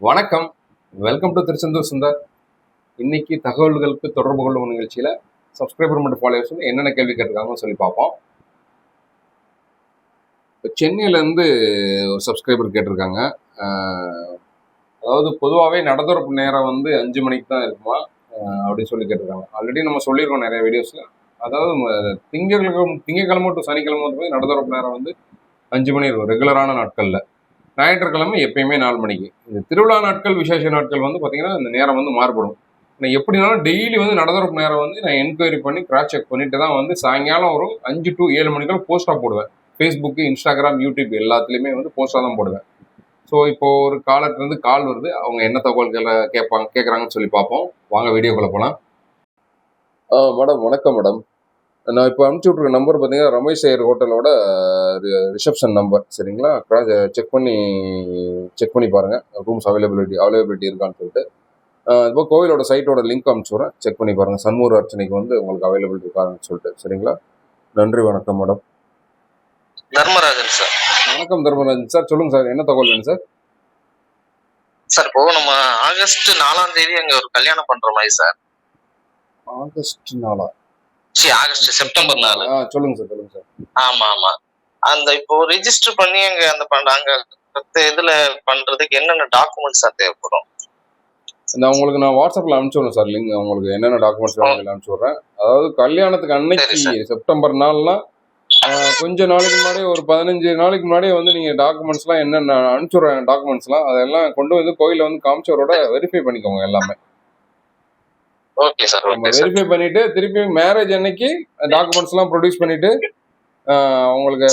வணக்கம். Welcome to Tiruchendur Sundar இன்னைக்கு தகவல்களுக்கு தொடர்பு கொள்ளும் நிகழ்ச்சியில் சப்ஸ்கிரைபர் மற்றும் ஃபாலோவர்ஸ் வந்து என்னென்ன கேள்வி கேட்டிருக்காங்கன்னு சொல்லி பார்ப்போம். இப்போ சென்னையிலேருந்து ஒரு சப்ஸ்கிரைபர் கேட்டிருக்காங்க. ஆஹ், அதாவது பொதுவாகவே நடத்துறப்பு நேரம் வந்து அஞ்சு மணிக்கு தான் இருக்குமா? அப்படின்னு சொல்லி கேட்டிருக்காங்க. ஆல்ரெடி நம்ம சொல்லியிருக்கோம் நிறைய வீடியோஸில் அதாவது திங்கக்கிழமை திங்கக்கிழமை டு சனிக்கிழமை வந்து போய் நடத்துறப்பு நேரம் வந்து அஞ்சு மணி இருக்கும் ரெகுலரான நாட்களில். ஞாயிற்றுக்கிழமை எப்பயுமே நாலு மணிக்கு. இந்த திருவிழா நாட்கள் விசேஷ நாட்கள் வந்து பார்த்தீங்கன்னா இந்த நேரம் வந்து மாறுபடும். நான் எப்படினாலும் டெய்லி வந்து நடத்துறப்பு நேரம் வந்து நான் என்கொயரி பண்ணி கிராஸ் செக் பண்ணிட்டு தான் வந்து சாயங்காலம் ஒரு அஞ்சு டு ஏழு மணிக்கெல்லாம் போஸ்ட்டாக போடுவேன். ஃபேஸ்புக்கு இன்ஸ்டாகிராம் யூடியூப் எல்லாத்துலேயுமே வந்து போஸ்ட்டாக தான் போடுவேன். ஸோ இப்போ ஒரு காலத்துலேருந்து கால் வருது. அவங்க என்ன தகவல்களை கேட்பாங்க கேட்குறாங்கன்னு சொல்லி பார்ப்போம். வாங்க வீடியோக்குள்ளே போகலாம் மேடம் வணக்கம் மேடம் நான் இப்போ அனுப்பிச்சி விட்ருக்க நம்பர் பார்த்தீங்கன்னா ரமேஷ் ஐயர் ஹோட்டலோட ரிசப்ஷன் நம்பர் சரிங்களா? செக் பண்ணி செக் பண்ணி பாருங்கள் ரூம்ஸ் அவைலபிலிட்டி அவைலபிலிட்டி இருக்கான்னு சொல்லிட்டு. இப்போ கோவிலோட சைட்டோட லிங்க் அனுப்பிச்சுடுறேன் செக் பண்ணி பாருங்கள் சண்முக அர்ச்சனைக்கு வந்து உங்களுக்கு அவைலபிள் இருக்கான்னு சொல்லிட்டு. சரிங்களா? நன்றி வணக்கம் மேடம் தர்மராஜன் சார் வணக்கம் தர்மராஜன். சார் சொல்லுங்கள் சார் என்ன தகவல் வேணும் சார் சார் இப்போ நம்ம ஆகஸ்ட் நாலாம் தேதி அங்க ஒரு கல்யாணம் பண்ற மாதிரி சார் ஆகஸ்ட் நாளா? சி ஆகஸ்ட் செப்டம்பர் நாலு ஆ சொல்லுங்கள் சார் சொல்லுங்கள் சார். ஆமா ஆமா. அந்த இப்போ ரெஜிஸ்டர் பண்ணி அங்க அந்த பண்ற அங்க மத்த இதுல பண்றதுக்கு என்னென்ன டாக்குமெண்ட்ஸ் சார் தேவைப்படும்? நான் உங்களுக்கு நான் வாட்ஸ்அப்பில் அனுப்பிச்சுடுறேன் சார் லிங்க் உங்களுக்கு என்னென்ன டாக்குமெண்ட்ஸ் வேணும் அனுப்பிச்சுடுறேன். அதாவது கல்யாணத்துக்கு அன்னைக்கு சரி, செப்டம்பர் நாள்னா ஆஹ், கொஞ்ச நாளைக்கு முன்னாடி ஒரு பதினஞ்சு நாளைக்கு முன்னாடியே வந்து நீங்கள் டாக்குமெண்ட்ஸ்லாம் என்னென்ன அனுப்பிச்சுடுறேன் டாக்குமெண்ட்ஸ்லாம் அதெல்லாம் கொண்டு வந்து கோயிலில் வந்து காமிச்சவரோட வெரிஃபை பண்ணிக்கோங்க எல்லாமே. ஓகே சார் நம்ம வெரிஃபை பண்ணிட்டு திருப்பி மேரேஜ் அன்னைக்கு டாக்குமெண்ட்ஸ் எல்லாம் ப்ரொடியூஸ் பண்ணிட்டு உங்களுக்கு.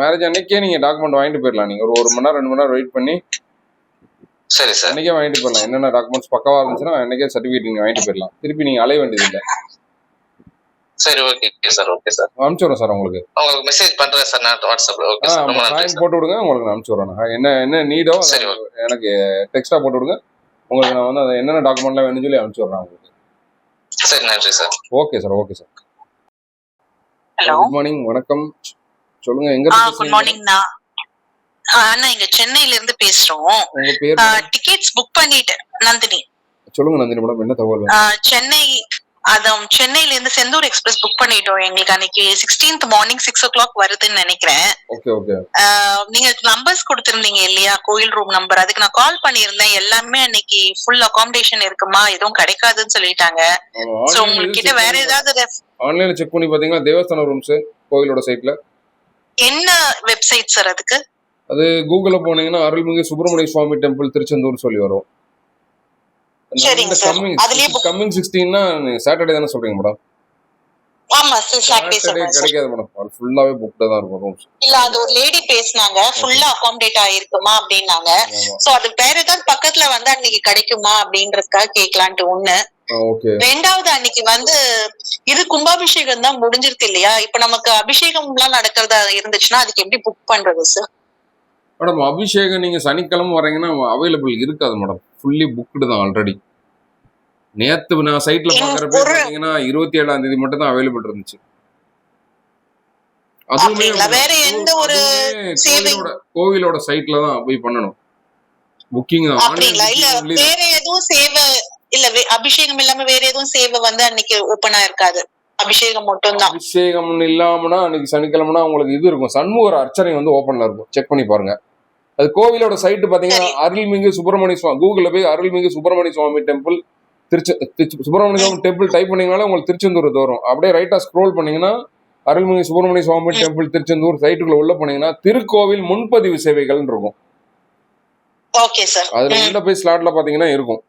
மேரேஜ் அன்னைக்கே நீங்க டாக்குமெண்ட் வாங்கிட்டு போயிடலாம் நீங்க ஒரு ஒரு மணி நேரம் ரெண்டு மணி நேரம் வெயிட் பண்ணி சரி சார் அன்னைக்கே வாங்கிட்டு போயிடலாம் என்னென்ன டாக்குமெண்ட்ஸ் பக்கவா இருந்துச்சுன்னா அன்னைக்கே சர்டிஃபிகேட் நீங்க வாங்கிட்டு போயிடலாம் திருப்பி நீங்க அலைய வேண்டியது இல்லை. சரி okay okay sir okay sir அனுப்பிச்சுடுறேன் sir உங்களுக்கு. உங்களுக்கு மெசேஜ் பண்றேன் சார் நான் வாட்ஸ்அப்ல ஓகே சார் ரொம்ப நன்றி போட்டு விடுங்க உங்களுக்கு நான் அனுப்பிச்சுடுறேன் என்ன என்ன நீடோ எனக்கு டெக்ஸ்டா போட்டு விடுங்க. உங்களுக்கு நான் வந்து என்னென்ன டாக்குமெண்ட்லாம் வேணும்னு சொல்லி அனுப்பிச்சுடுறேன் உங்களுக்கு. சரி நன்றி sir. Okay sir okay sir. Hello. Good morning வணக்கம். சொல்லுங்க எங்க குட்? மார்னிங்ண்ணா அண்ணா. இங்க சென்னையில இருந்து பேசுறோம். உங்க பேர்? madam? டிக்கெட்ஸ் புக் பண்ணிட்டேன் நந்தினி. சொல்லுங்க நந்தினி மேடம் என்ன தகவல் சென்னை அதான் சென்னையில இருந்து செந்தூர் எக்ஸ்பிரஸ் புக் பண்ணிட்டோம் எங்களுக்கு அன்னைக்கு sixteenth morning six o'clock வருதுன்னு நினைக்கிறேன். ஓகே ஓகே ஆ, நீங்க நம்பர்ஸ் கொடுத்திருந்தீங்க இல்லையா? கோயில் ரூம் நம்பர் அதுக்கு நான் கால் பண்ணியிருந்தேன். எல்லாமே அன்னைக்கு ஃபுல் அகாமடேஷன் இருக்குமா? எதுவும் கிடைக்காதுன்னு சொல்லிட்டாங்க. சோ உங்ககிட்ட வேற ஏதாவது ஆன்லைன்ல செக் பண்ணி பாத்தீங்கன்னா தேவஸ்தான ரூம்ஸ் கோயிலோட சைட்ல என்ன வெப்சைட் சார் அதுக்கு? அது கூகுள்ல போனீங்கன்னா அருள்மிகு சுப்பிரமணிய சுவாமி டெம்பிள் திருச்செந்தூர் சொல்லி வரும். சரிங்க sir. அதுலயே கம்மிங் சிக்ஸ்டீன்னா சாட்டர்டே தானே சொல்றீங்க மேடம் ஆமா சார் சாட்டர்டே சொல்றேன். கிடைக்காது மேடம் ஃபுல்லாவே புக்ல தான் இருக்கும் ரூம்ஸ் இல்ல அது ஒரு லேடி பேசுனாங்க. ஃபுல்லா அகாமடேட் ஆயிருக்குமா அப்படின்னாங்க. சோ அது வேற ஏதாவது பக்கத்துல வந்து அன்னைக்கு கிடைக்குமா அப்படின்றதுக்காக கேட்கலான்ட்டு ஒண்ணு. ரெண்டாவது அன்னைக்கு வந்து இது கும்பாபிஷேகம் தான் முடிஞ்சிருக்கு இல்லையா? இப்ப நமக்கு அபிஷேகம் எல்லாம் நடக்கிறதா இருந்துச்சுன்னா அதுக்கு எப்படி புக் பண்றது சார் மேடம் அபிஷேகம் நீங்க சனிக்கிழமை வரீங்கன்னா அவைலபிள் இருக்காது மேடம் ஃபுல்லி புக்டு தான் ஆல்ரெடி நேத்து நான் சைட்ல பாக்குறப்ப பாத்தீங்கன்னா இருபத்தி ஏழாம் தேதி மட்டும் தான் அவைலபிள் இருந்துச்சு. அதுவுமே கோவிலோட கோவிலோட சைட்ல தான் போய் பண்ணணும். புக்கிங் இல்ல வேற எதுவும் சேவை இல்ல அபிஷேகம் இல்லாம வேற எதுவும் சேவை வந்து அன்னைக்கு ஓப்பனா இருக்காது அபிஷேகம் மட்டும் தான் அபிஷேகம் இல்லாமனா அன்னைக்கு சனிக்கிழமைனா உங்களுக்கு இது இருக்கும். சண்முகர் அர்ச்சனை வந்து ஓப்பன்ல இருக்கும். செக் பண்ணி பாருங்க. அது கோவிலோட சைட்டு பாத்தீங்கன்னா சரி. அருள்மிகு சுப்பிரமணிய சுவாமி கூகுள்ல போய் Arulmigu Subramaniya Swami temple Trichy Subramaniya Swami temple type பண்ணீங்கனாலே உங்களுக்கு திருச்செந்தூர் வரும் அப்படியே ரைட்டா ஸ்க்ரோல் பண்ணீங்கன்னா அருள்மிகு சுப்பிரமணிய சுவாமி. டெம்பிள் திருச்செந்தூர் சைட்டுக்குள்ள உள்ள போனீங்கன்னா திருக்கோவில் முன்பதிவு சேவைகள் இருக்கும். ஓகே சார் அதுல உள்ள போய் ஸ்லாட்ல பாத்தீங்கன்னா இருக்கும்.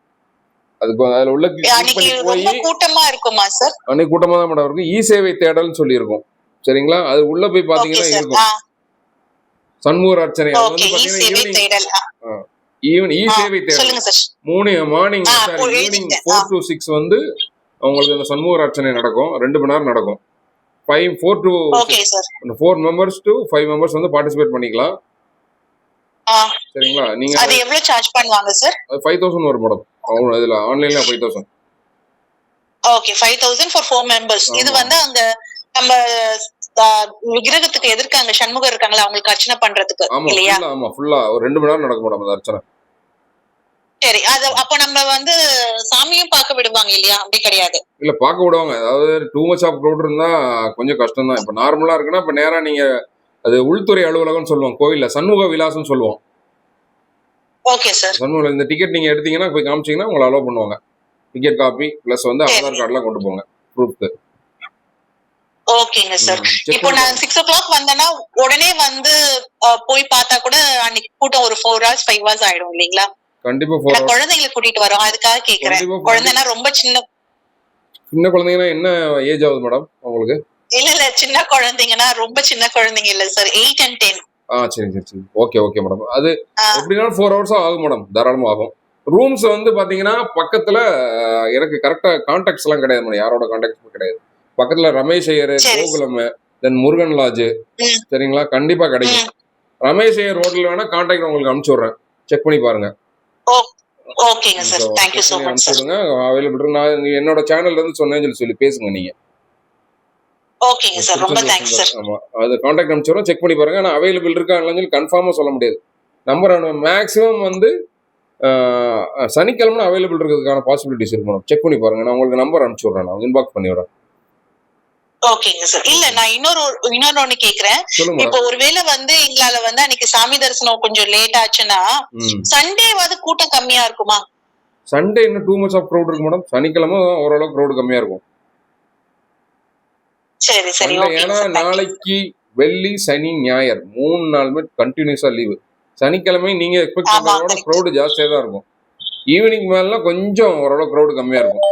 அதுக்கு அதுல உள்ள அன்னைக்கு போய் கூட்டமா இருக்குமா சார் அன்னைக்கு கூட்டமா தான் மேடம் இருக்கும். இ சேவை தேடல்னு சொல்லி இருக்கும் சரிங்களா? அது உள்ள போய் பாத்தீங்கன்னா இருக்கும். சண்முகர் அர்ச்சனை அது வந்து இ பாத்தீங்கன்னா ஈவினிங் தேடல். ஈவன் இ சேவை தேடல். மூணு morning sorry evening. Four to six வந்து உங்களுக்கு அந்த சண்முகர் அர்ச்சனை நடக்கும். ரெண்டு மணி நேரம் நடக்கும். Five four to four members to five members வந்து பார்ட்டிசிபேட் பண்ணிக்கலாம். சரிங்களா? நீங்க அது எவ்வளவு சார்ஜ் பண்ணுவாங்க சார் ஃபைவ் தௌசண்ட் வரும் மேடம் அவங்க இதுல ஆன்லைன்ல five thousand okay five thousand for four members இது. வந்து அங்க நம்ம விக்கிரகத்துக்கு எதிர்க்க அங்க சண்முகம் இருக்காங்களா அவங்களுக்கு அர்ச்சனை பண்றதுக்கு இல்லையா? ஆமா ஃபுல்லா ஒரு ரெண்டு மணி நேரம் நடக்கும் மேடம் அர்ச்சனை. சரி அது அப்ப நம்ம வந்து சாமியும் பார்க்க விடுவாங்க இல்லையா? அப்படி கிடையாது. இல்ல பார்க்க விடுவாங்க. அதாவது டூ மச் ஆஃப் க்ரௌட் இருந்தா கொஞ்சம் கஷ்டம் தான் இப்போ நார்மலா இருக்குன்னா இப்போ நேரா நீங்க அது உள்துறை அலுவலகம்னு சொல்லுவோம் கோயில்ல சண்முக விலாசம்னு சொல்லுவோம். ஓகே சார் சண்முக இந்த டிக்கெட் நீங்க எடுத்தீங்கன்னா போய் காமிச்சீங்கன்னா உங்களை அலோவ் பண்ணுவாங்க. டிக்கெட் காப்பி ப்ளஸ் வந்து. ஆதார் கார்டுலாம் கொண்டு போங்க ப்ரூஃப்க்கு ஓகேங்க சார். இப்போ நான் சிக்ஸ் ஓ கிளாக் வந்தேன்னா உடனே வந்து போய் பார்த்தா கூட அன்னைக்கு கூட்டம் ஒரு ஃபோர் ஹவர்ஸ் ஃபைவ் ஹவர்ஸ் ஆயிடும் இல்லைங்களா? கண்டிப்பா ஃபோர் குழந்தைங்களை கூட்டிட்டு வரோம். அதுக்காக கேக்குறேன். குழந்தைனா ரொம்ப சின்ன சின்ன குழந்தைங்கன்னா என்ன ஏஜ் ஆகுது மேடம் உங்களுக்கு? இல்ல இல்ல சின்ன குழந்தைங்கன்னா ரொம்ப சின்ன குழந்தைங்க இல்ல சார். எயிட் அண்ட் டென் ஆ சரி சரி சரி. ஓகே ஓகே மேடம் அது. எப்படினாலும் ஃபோர் ஹவர்ஸும் ஆகும் மேடம் தாராளமாக ஆகும். ரூம்ஸ் வந்து பாத்தீங்கன்னா பக்கத்துல எனக்கு கரெக்டா கான்டாக்ட்ஸ் எல்லாம் கிடையாது மேடம் யாரோட கான்டாக்ட்ஸும் கிடையாது. பக்கத்துல ரமேஷ் ஐயர். கோகுலம் தென் முருகன் லாட்ஜ் ம். சரிங்களா? கண்டிப்பா கிடைக்கும். ரமேஷ் ஐயர் ஹோட்டல் வேணா கான்டாக்ட் உங்களுக்கு அனுப்பிச்சு விடுறேன். செக் பண்ணி பாருங்க. அவைலபிள் நான் என்னோட சேனல்ல இருந்து சொன்னேன்னு சொல்லி சொல்லி பேசுங்க நீங்க. ஓகேங்க சார் ரொம்ப தேங்க்ஸ் சார் ஆமா. அது செக் பண்ணி பாருங்க. ஆனால் அவைலபிள் இருக்கா இல்லைன்னு சொல்லி கன்ஃபார்மா சொல்ல முடியாது. நம்பர் மேக்ஸிமம் வந்து சனிக்கிழமை அவைலபிள் இருக்கிறதுக்கான பாசிபிலிட்டிஸ் இருக்கு மேடம் செக் பண்ணி பாருங்க. நான் உங்களுக்கு நம்பர் அனுப்பிச்சு விட்றேன். நான் இன்பாக்ஸ் பண்ணி விடுறேன். ஓகேங்க சார் இல்ல நான் இன்னொரு இன்னொரு ஒண்ணு கேக்குறேன். இப்போ ஒருவேளை வந்து எங்களால வந்து அன்னைக்கு சாமி தரிசனம் கொஞ்சம் லேட் ஆச்சுன்னா ம். சண்டேவாவது கூட்டம் கம்மியா இருக்குமா? சண்டே இன்னும் டூ மச் ஆஃப் க்ரௌட் இருக்கு மேடம் சனிக்கிழமை ஓரளவுக்கு க்ரௌட் கம்மியா இருக்கும். சரி சரி. ஏன்னா நாளைக்கு வெள்ளி சனி ஞாயிறு. மூணு நாளுமே கண்டினியூஸா லீவு சனிக்கிழமை நீங்க எக்ஸ்பெக்ட் ஆமா, பண்றத விட correct. க்ரௌடு ஜாஸ்தியா தான் இருக்கும். ஈவினிங் மேலாம் கொஞ்சம் ஓரளவு க்ரௌடு கம்மியா இருக்கும்.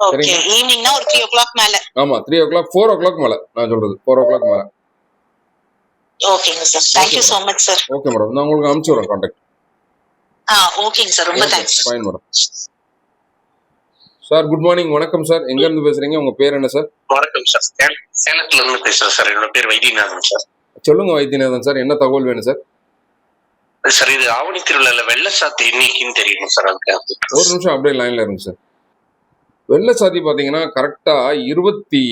ஓகே. ஈவினிங்னா ஒரு த்ரீ ஓ கிளாக் மேல. ஆமா three o'clock four o'clock மேல. நான் சொல்றது ஃபோர் ஓ கிளாக் மேல ஓகேங்க sir much sir okay madam நான் உங்களுக்கு அனுப்பிச்சு விடுறேன் கான்டாக்ட் ஆ ஓகேங்க சார் ரொம்ப thanks fine madam sir good morning வணக்கம் சார் எங்க இருந்து பேசுறீங்க? உங்க பேர் என்ன சார் வணக்கம் சார் சேல- சேலத்துல இருந்து பேசுறேன் சார் என்னோட பேர் வைத்தியநாதன் சார் சொல்லுங்க வைத்தியநாதன் சார் என்ன தகவல் வேணும் சார் சார் இது ஆவணி திருவிழால வெள்ள சாத்து என்னைக்குன்னு தெரியணும் சார் அதுக்கு? ஒரு நிமிஷம் அப்படியே லைன்ல இருங்க சார் வெள்ளை சாதி பாத்தீங்கன்னா கரெக்டா இருபத்தி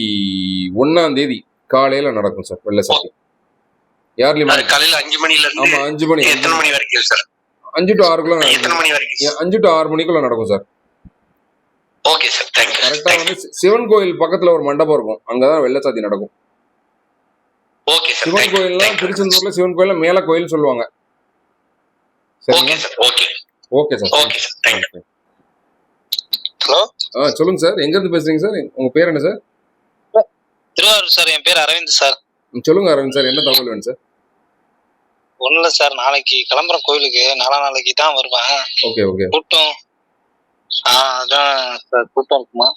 ஒன்னாம் தேதி காலையில நடக்கும் சார் வெள்ளை சாதி யார்லி காலையில அஞ்சு மணில ஆமா இருந்து அஞ்சு மணி. எத்தனை மணி வரைக்கும் சார்? அஞ்சு டு ஆறுக்குள்ள எத்தனை மணி வரைக்கும் அஞ்சு டு ஆறு மணிக்குள்ள நடக்கும் சார். ஓகே சார் தேங்க்யூ கரெக்டா வந்து சிவன் கோயில் பக்கத்துல ஒரு மண்டபம் இருக்கும். அங்கதான் வெள்ளை சாதி நடக்கும். ஓகே சார் சிவன் கோயில்லாம் திருச்செந்தூர்ல சிவன் கோயில்ல மேல கோயில் சொல்லுவாங்க. Okay sir okay. Okay sir okay sir thank you hello? ஆ சொல்லுங்க சார். எங்க இருந்து பேசுறீங்க சார்? உங்க பேர் என்ன சார்? திருவாரூர் சார் என் பேர் அரவிந்த் சார். சொல்லுங்க அரவிந்த் சார் என்ன தகவல் வேணும் சார்? ஒண்ணும் இல்ல சார் நாளைக்கு கிளம்புறேன் கோயிலுக்கு. நாளா நாளைக்கு தான் வருவேன். Okay okay. கூட்டம். ஆ அதான் சார் கூட்டம் இருக்குமா?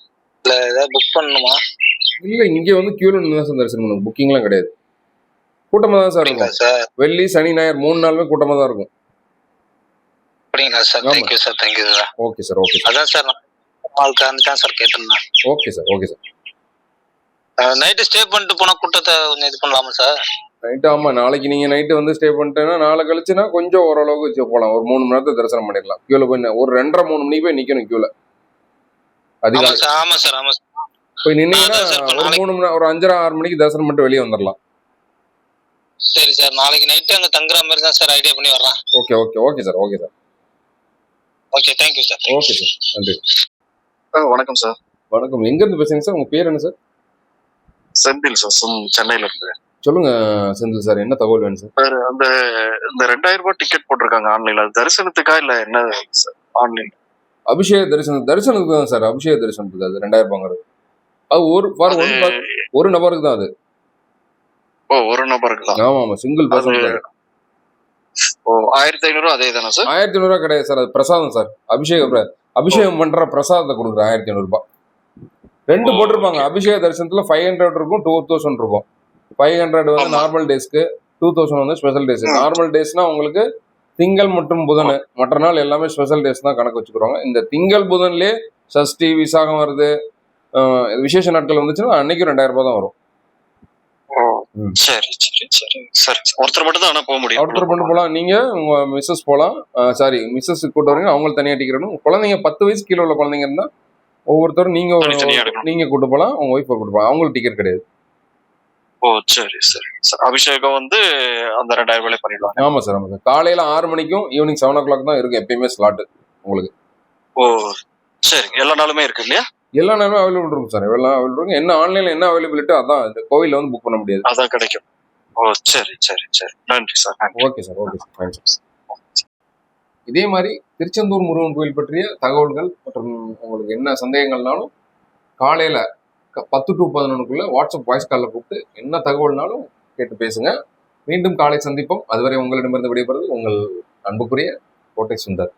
இல்ல ஏதாவது புக் பண்ணணுமா? இல்ல இங்க வந்து கியூல நின்று தான் சார் தரிசனம் பண்ணுங்க புக்கிங்லாம் கிடையாது. கூட்டமா தான் சார் இருக்கும். சார்? வெள்ளி சனி ஞாயிறு மூணு நாளுமே கூட்டமா தான் இருக்கும். அப்படிங்களா sir. Thank you sir thank you sir. Okay sir okay அதான் சார் ஆளுக்கு தான் சார் கேட்டிருந்தேன். Okay sir okay sir. Night stay பண்ணிட்டு போன கூட்டத்தை கொஞ்சம் இது பண்ணலாமா சார்? நைட்டு ஆமா நாளைக்கு நீங்க நைட்டு வந்து ஸ்டே பண்ணிட்டேன்னா நாளை கழிச்சுனா கொஞ்சம் ஓரளவுக்கு வச்சு போகலாம். ஒரு மூணு மணி நேரத்தை தரிசனம் பண்ணிடலாம். கியூல போய் ஒரு ரெண்டரை மூணு மணிக்கு போய் நிக்கணும் கியூல ஆமா அதிகாலை. சார் ஆமா சார் போய் நின்னீங்கன்னா ஒரு மூணு மணி ஒரு அஞ்சரை ஆறு மணிக்கு தரிசனம் பண்ணிட்டு வெளியே வந்துடலாம். சரி சார் நாளைக்கு நைட்டு அங்க தங்குற மாதிரி தான் சார் ஐடியா பண்ணி வர்றேன் okay okay okay sir okay sir. Okay thank you sir. Okay sir நன்றி. வணக்கம் சார். வணக்கம். எங்க இருந்து பேசுறீங்க சார்? உங்க பேர் என்ன சார்? செந்தில் சார் சென்னையில இருந்து. சொல்லுங்க செந்தில் சார். என்ன தகவல் வேணும் சார்? அந்த இந்த ரெண்டாயிரம் ரூபாய் டிக்கெட் போட்டிருக்காங்க ஆன்லைன்ல. அது தரிசனத்துக்கா இல்ல என்ன சார் ஆன்லைன்? அபிஷேக தரிசனம் தரிசனத்துக்கு தான் சார். அபிஷேக தரிசனத்துக்கு அது ரெண்டாயிரம் ரூபாங்கிறது அது ஒரு ஃபார் ஒன் ஒரு நபருக்கு தான் அது. ஓ ஒரு நபருக்கு தான். ஆமா ஆமா. சிங்கிள் பர்சன் ஓ ஆயிரத்தி ஐநூறு அதே தானே சார்? ஆயிரத்தி ஐநூறுவா கிடையாது சார். அது பிரசாதம் சார். அபிஷேக அபிஷேகம் பண்ற பிரசாதத்தை கொடுக்குறேன் ஆயிரத்தி ஐநூறு ரூபாய். ரெண்டு போட்டிருப்பாங்க. அபிஷேக தரிசனத்துல ஃபைவ் ஹண்ட்ரட் இருக்கும் டூ தௌசண்ட் இருக்கும். ஃபைவ் ஹண்ட்ரட் வந்து. நார்மல் டேஸ்க்கு டூ தௌசண்ட் வந்து ஸ்பெஷல் டேஸ். நார்மல் டேஸ்னா உங்களுக்கு திங்கள் மற்றும் புதன் மற்ற நாள் எல்லாமே ஸ்பெஷல் டேஸ் தான் கணக்கு வச்சுக்கிறோங்க இந்த திங்கள் புதன்லயே சஷ்டி விசாகம் வருது. விசேஷ நாட்கள் வந்துச்சுன்னா அன்னைக்கு ரெண்டாயிரம் ரூபாய் தான் வரும். சரி சரி சரி சரி. ஒருத்தர் மட்டும் தான் போக முடியும். ஒருத்தர் பண்ணு போகலாம் நீங்க உங்க மிஸ்ஸஸ் போகலாம் சாரி மிஸ்ஸஸ் கூட்டு வரீங்க. அவங்களுக்கு தனியா டிக்கெட் குழந்தைங்க பத்து வயசு கீழே உள்ள குழந்தைங்க இருந்தா ஒவ்வொருத்தரும் நீங்க. நீங்க கூட்டு போகலாம் உங்க ஒய்ஃப் கூட்டு போகலாம் அவங்களுக்கு டிக்கெட் கிடையாது. ஓ சரி சரி. சார் அபிஷேகம் வந்து அந்த ரெண்டாயிரம் ரூபாய் பண்ணிடுவாங்க ஆமாம் சார் ஆமாம் சார் காலையில் ஆறு மணிக்கும் ஈவினிங் செவன் ஓ கிளாக் தான் இருக்கும். எப்பயுமே ஸ்லாட்டு உங்களுக்கு. ஓ சரி. எல்லா நாளுமே இருக்கு இல்லையா? எல்லா நேரமும் அவைலபிள் இருக்கும் சார் எல்லாம் அவைலபிள் இருக்கும் என்ன ஆன்லைனில் என்ன அவைலபிலிட்டோ அதான் இந்த கோவிலில் வந்து புக் பண்ண முடியாது. அதான் கிடைக்கும். ஓ சரி சரி சரி. நன்றி sir. Okay sir okay sir sir இதே மாதிரி திருச்செந்தூர் முருகன் கோயில் பற்றிய தகவல்கள் மற்றும் உங்களுக்கு என்ன சந்தேகங்கள்னாலும் காலையில் பத்து டு பதினொன்றுக்குள்ள வாட்ஸ்அப் வாய்ஸ் காலில் கூப்பிட்டு என்ன தகவல்னாலும் கேட்டு பேசுங்க. மீண்டும் காலை சந்திப்போம். அதுவரை உங்களிடமிருந்து விடைபெறுவது உங்கள் அன்புக்குரிய கோட்டை சுந்தர்.